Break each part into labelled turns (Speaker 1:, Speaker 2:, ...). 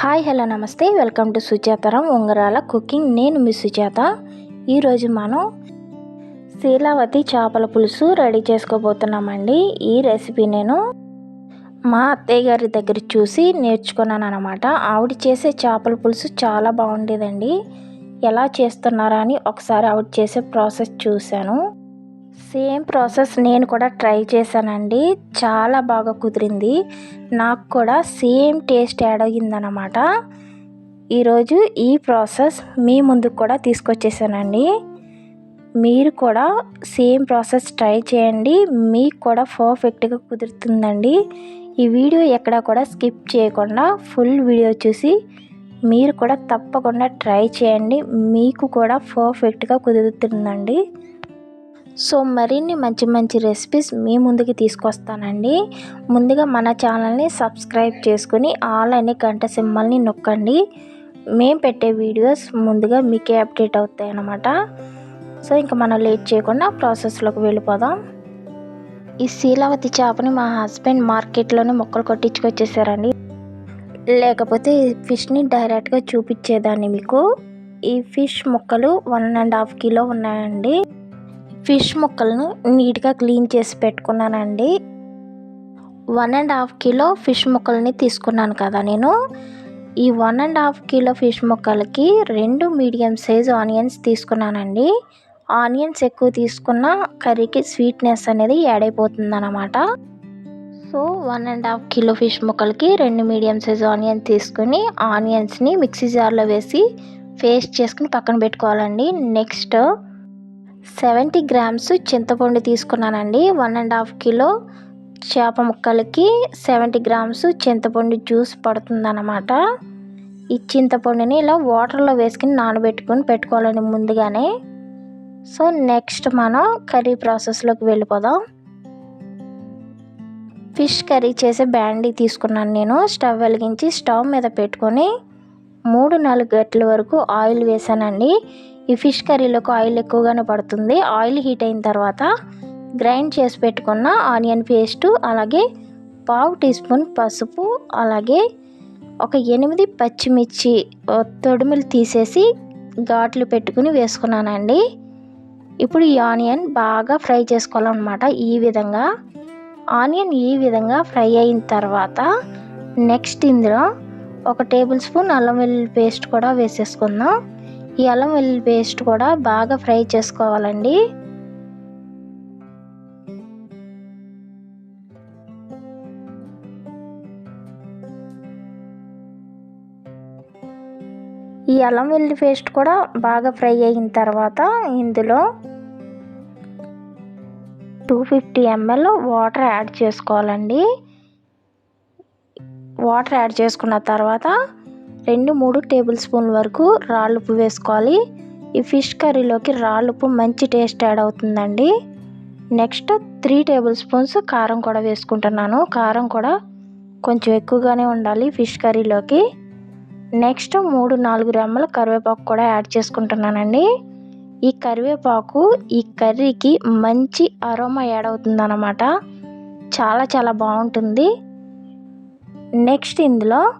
Speaker 1: Hi hello నమస్తే. Welcome to సుజాతరం ఉంగరాల కుకింగ్. నేను మీ సుజాత. ఈరోజు మనం శీలావతి చేపల పులుసు రెడీ చేసుకోబోతున్నామండి. ఈ రెసిపీ నేను మా అత్తయ్య గారి దగ్గర చూసి నేర్చుకున్నాను అనమాట ఆవిడ చేసే చేపల పులుసు చాలా బాగుండేదండి. ఎలా చేస్తున్నారా అని ఒకసారి ఆవిడ చేసే ప్రాసెస్ చూశాను. సేమ్ ప్రాసెస్ నేను కూడా ట్రై చేశానండి. చాలా బాగా కుదిరింది. నాకు కూడా సేమ్ టేస్ట్ యాడ్ అయ్యిందనమాట ఈరోజు ఈ ప్రాసెస్ మీ ముందుకు కూడా తీసుకొచ్చేసానండి. మీరు కూడా సేమ్ ప్రాసెస్ ట్రై చేయండి. మీకు కూడా పర్ఫెక్ట్గా కుదురుతుందండి. ఈ వీడియో ఎక్కడ కూడా స్కిప్ చేయకుండా ఫుల్ వీడియో చూసి మీరు కూడా తప్పకుండా ట్రై చేయండి. మీకు కూడా పర్ఫెక్ట్గా కుదురుతుందండి. సో మరిన్ని మంచి మంచి రెసిపీస్ మీ ముందుకి తీసుకొస్తానండి. ముందుగా మన ఛానల్ని సబ్స్క్రైబ్ చేసుకుని ఆల్ అనే గంట సింబల్ని నొక్కండి. మేము పెట్టే వీడియోస్ ముందుగా మీకే అప్డేట్ అవుతాయి అన్నమాట సో ఇంకా మనం లేట్ చేయకుండా ప్రాసెస్లోకి వెళ్ళిపోదాం. ఈ శీలావతి చేపని మా హస్బెండ్ మార్కెట్లోనే మొక్కలు కొట్టించుకొచ్చేసారండి. లేకపోతే ఈ ఫిష్ని డైరెక్ట్గా చూపించేదాన్ని మీకు. ఈ ఫిష్ ముక్కలు వన్ అండ్ హాఫ్ కిలో ఉన్నాయండి. ఫిష్ ముక్కలను నీట్గా క్లీన్ చేసి పెట్టుకున్నానండి. One and half kilo fish ముక్కల్ని తీసుకున్నాను కదా నేను. ఈ one and half kilo fish ముక్కలకి రెండు మీడియం సైజ్ ఆనియన్స్ తీసుకున్నానండి. ఆనియన్స్ ఎక్కువ తీసుకున్న కర్రీకి స్వీట్నెస్ అనేది యాడ్ అయిపోతుంది అనమాట so one and half kilo fish ముక్కలకి రెండు మీడియం సైజ్ ఆనియన్స్ తీసుకుని ఆనియన్స్ని మిక్సీ జార్లో వేసి పేస్ట్ చేసుకుని పక్కన పెట్టుకోవాలండి. నెక్స్ట్ సెవెంటీ గ్రామ్స్ చింతపండు తీసుకున్నానండి. వన్ అండ్ హాఫ్ కిలో చేప ముక్కలకి సెవెంటీ గ్రామ్స్ చింతపండు జ్యూస్ పడుతుందన్నమాట. ఈ చింతపండుని ఇలా వాటర్లో వేసుకుని నానబెట్టుకొని పెట్టుకోవాలండి ముందుగానే. సో నెక్స్ట్ మనం కర్రీ ప్రాసెస్లోకి వెళ్ళిపోదాం. ఫిష్ కర్రీ చేసే బ్యాండీ తీసుకున్నాను నేను. స్టవ్ వెలిగించి స్టవ్ మీద పెట్టుకొని మూడు నాలుగు గంటల వరకు ఆయిల్ వేసానండి. ఈ ఫిష్ కర్రీలోకి ఆయిల్ ఎక్కువగానే పడుతుంది. ఆయిల్ హీట్ అయిన తర్వాత గ్రైండ్ చేసి పెట్టుకున్న ఆనియన్ పేస్టు అలాగే పావు టీ స్పూన్ పసుపు అలాగే ఒక ఎనిమిది పచ్చిమిర్చి తొడిమిలు తీసేసి ఘాట్లు పెట్టుకుని వేసుకున్నానండి. ఇప్పుడు ఈ ఆనియన్ బాగా ఫ్రై చేసుకోవాలన్నమాట ఈ విధంగా. ఆనియన్ ఈ విధంగా ఫ్రై అయిన తర్వాత నెక్స్ట్ ఇందులో ఒక టేబుల్ స్పూన్ అల్లం వెల్లుల్లి పేస్ట్ కూడా వేసేసుకుందాం. ఈ అల్లం వెల్లుల్లి పేస్ట్ కూడా బాగా ఫ్రై చేసుకోవాలండి. ఈ అల్లం వెల్లుల్లి పేస్ట్ కూడా బాగా ఫ్రై అయిన తర్వాత ఇందులో two fifty ml water add చేసుకోవాలండి. వాటర్ యాడ్ చేసుకున్న తర్వాత రెండు మూడు టేబుల్ స్పూన్ల వరకు రాళ్ళుప్పు వేసుకోవాలి. ఈ ఫిష్ కర్రీలోకి రాళ్ళుప్పు మంచి టేస్ట్ యాడ్ అవుతుందండి. నెక్స్ట్ త్రీ టేబుల్ స్పూన్స్ కారం కూడా వేసుకుంటున్నాను. కారం కూడా కొంచెం ఎక్కువగానే ఉండాలి ఫిష్ కర్రీలోకి. నెక్స్ట్ మూడు నాలుగు రెమ్మల కరివేపాకు కూడా యాడ్ చేసుకుంటున్నానండి. ఈ కరివేపాకు ఈ కర్రీకి మంచి అరోమా యాడ్ అవుతుంది అన్నమాట చాలా చాలా బాగుంటుంది. నెక్స్ట్ ఇందులో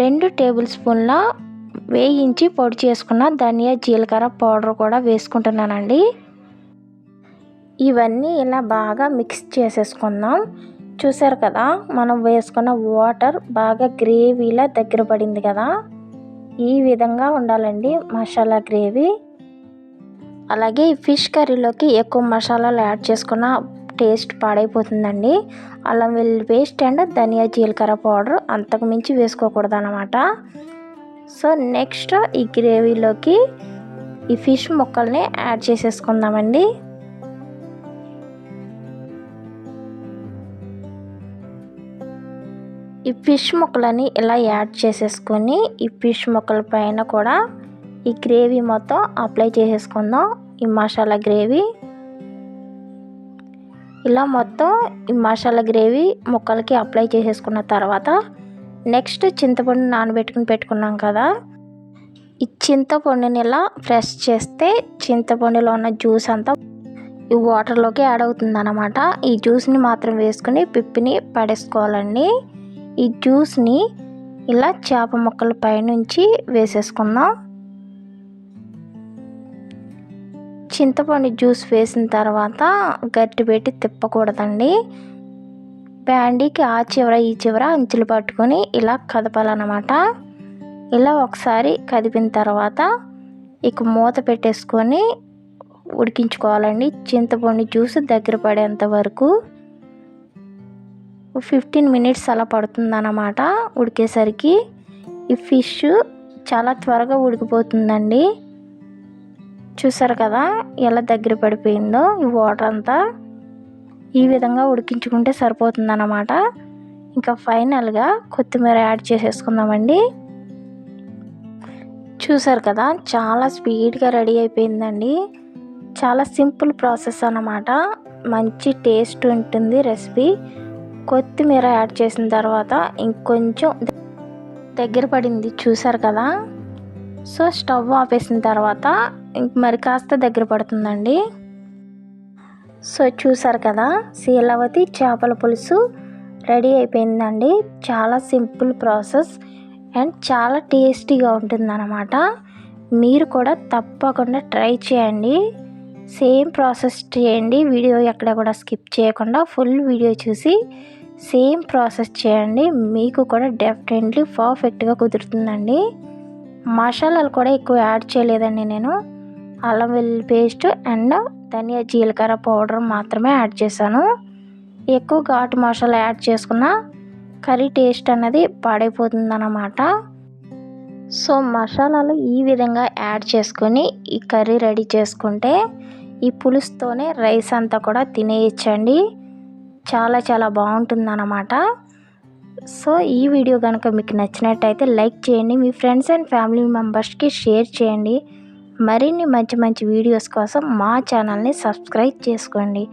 Speaker 1: రెండు టేబుల్ స్పూన్ల వేయించి పొడి చేసుకున్న ధనియా జీలకర్ర పౌడర్ కూడా వేసుకుంటున్నానండి. ఇవన్నీ ఇలా బాగా మిక్స్ చేసేసుకుందాం. చూసారు కదా మనం వేసుకున్న వాటర్ బాగా గ్రేవీలా దగ్గర పడింది కదా. ఈ విధంగా ఉండాలండి మసాలా గ్రేవీ. అలాగే ఈ ఫిష్ కర్రీలోకి ఎక్కువ మసాలాలు యాడ్ చేసుకున్న టేస్ట్ పాడైపోతుందండి. అల్లం వెల్లుల్లి పేస్ట్ అండ్ ధనియా జీలకర్ర పౌడర్ అంతకు మించి వేసుకోకూడదు అనమాట సో నెక్స్ట్ ఈ గ్రేవీలోకి ఈ ఫిష్ ముక్కల్ని యాడ్ చేసేసుకుందామండి. ఈ ఫిష్ ముక్కలని ఇలా యాడ్ చేసేసుకొని ఈ ఫిష్ ముక్కల పైన కూడా ఈ గ్రేవీ మొత్తం అప్లై చేసేసుకుందాం. ఈ మసాలా గ్రేవీ ఇలా మొత్తం ఈ మసాలా గ్రేవీ ముక్కలకి అప్లై చేసేసుకున్న తర్వాత నెక్స్ట్ చింతపండు నానబెట్టుకుని పెట్టుకున్నాం కదా ఈ చింతపండుని ఇలా ఫ్రెష్ చేస్తే చింతపండులో ఉన్న జ్యూస్ అంతా ఈ వాటర్లోకి యాడ్ అవుతుంది అనమాట ఈ జ్యూస్ని మాత్రం వేసుకుని పిప్పిని పడేసుకోవాలండి. ఈ జ్యూస్ని ఇలా చేప ముక్కల పైనుంచి వేసేసుకుందాం. చింతపండు జ్యూస్ వేసిన తర్వాత గట్టి పెట్టి తిప్పకూడదండి. బ్యాండీకి ఆ చివర ఈ చివర అంచులు పట్టుకొని ఇలా కదపాలన్నమాట. ఇలా ఒకసారి కదిపిన తర్వాత ఇక మూత పెట్టేసుకొని ఉడికించుకోవాలండి. చింతపండు జ్యూస్ దగ్గర పడేంత వరకు ఫిఫ్టీన్ మినిట్స్ అలా పడుతుందన్నమాట ఉడికేసరికి. ఈ ఫిష్ చాలా త్వరగా ఉడికిపోతుందండి. చూసారు కదా ఎలా దగ్గర పడిపోయిందో ఈ వాటర్ అంతా? ఈ విధంగా ఉడికించుకుంటే సరిపోతుందన్నమాట. ఇంకా ఫైనల్గా కొత్తిమీర యాడ్ చేసేసుకుందామండి. చూసారు కదా చాలా స్పీడ్గా రెడీ అయిపోయిందండి. చాలా సింపుల్ ప్రాసెస్ అన్నమాట. మంచి టేస్ట్ ఉంటుంది రెసిపీ. కొత్తిమీర యాడ్ చేసిన తర్వాత ఇంకొంచెం దగ్గర పడింది చూసారు కదా? సో స్టవ్ ఆపేసిన తర్వాత ఇంక మరి కాస్త దగ్గర పడుతుందండి. సో చూసారు కదా శీలవతి చేపల పులుసు రెడీ అయిపోయిందండి. చాలా సింపుల్ ప్రాసెస్ అండ్ చాలా టేస్టీగా ఉంటుందన్నమాట. మీరు కూడా తప్పకుండా ట్రై చేయండి. సేమ్ ప్రాసెస్ చేయండి. వీడియో ఎక్కడ కూడా స్కిప్ చేయకుండా ఫుల్ వీడియో చూసి సేమ్ ప్రాసెస్ చేయండి. మీకు కూడా డెఫినెట్లీ పర్ఫెక్ట్గా కుదురుతుందండి. మసాలాలు కూడా ఎక్కువ యాడ్ చేయలేదండి నేను. అల్లం వెల్లుల్లి పేస్ట్ అండ్ ధనియా జీలకర్ర పౌడర్ మాత్రమే యాడ్ చేశాను. ఎక్కువ ఘాటు మసాలా యాడ్ చేసుకున్న కర్రీ టేస్ట్ అన్నది పాడైపోతుందన్నమాట. సో మసాలాలు ఈ విధంగా యాడ్ చేసుకొని ఈ కర్రీ రెడీ చేసుకుంటే ఈ పులుసుతోనే రైస్ అంతా కూడా తినేయచ్చండి. చాలా చాలా బాగుంటుందన్నమాట. సో ఈ వీడియో కనుక మీకు నచ్చినట్టయితే లైక్ చేయండి మీ ఫ్రెండ్స్ అండ్ ఫ్యామిలీ మెంబర్స్కి షేర్ చేయండి. మరిన్ని మంచి మంచి వీడియోస్ కోసం మా ఛానల్ని సబ్స్క్రైబ్ చేసుకోండి.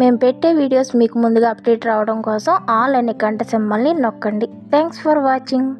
Speaker 1: మేము పెట్టే వీడియోస్ మీకు ముందుగా అప్డేట్ రావడం కోసం ఆల్ అనే గంట సింబల్ని నొక్కండి. Thanks for watching.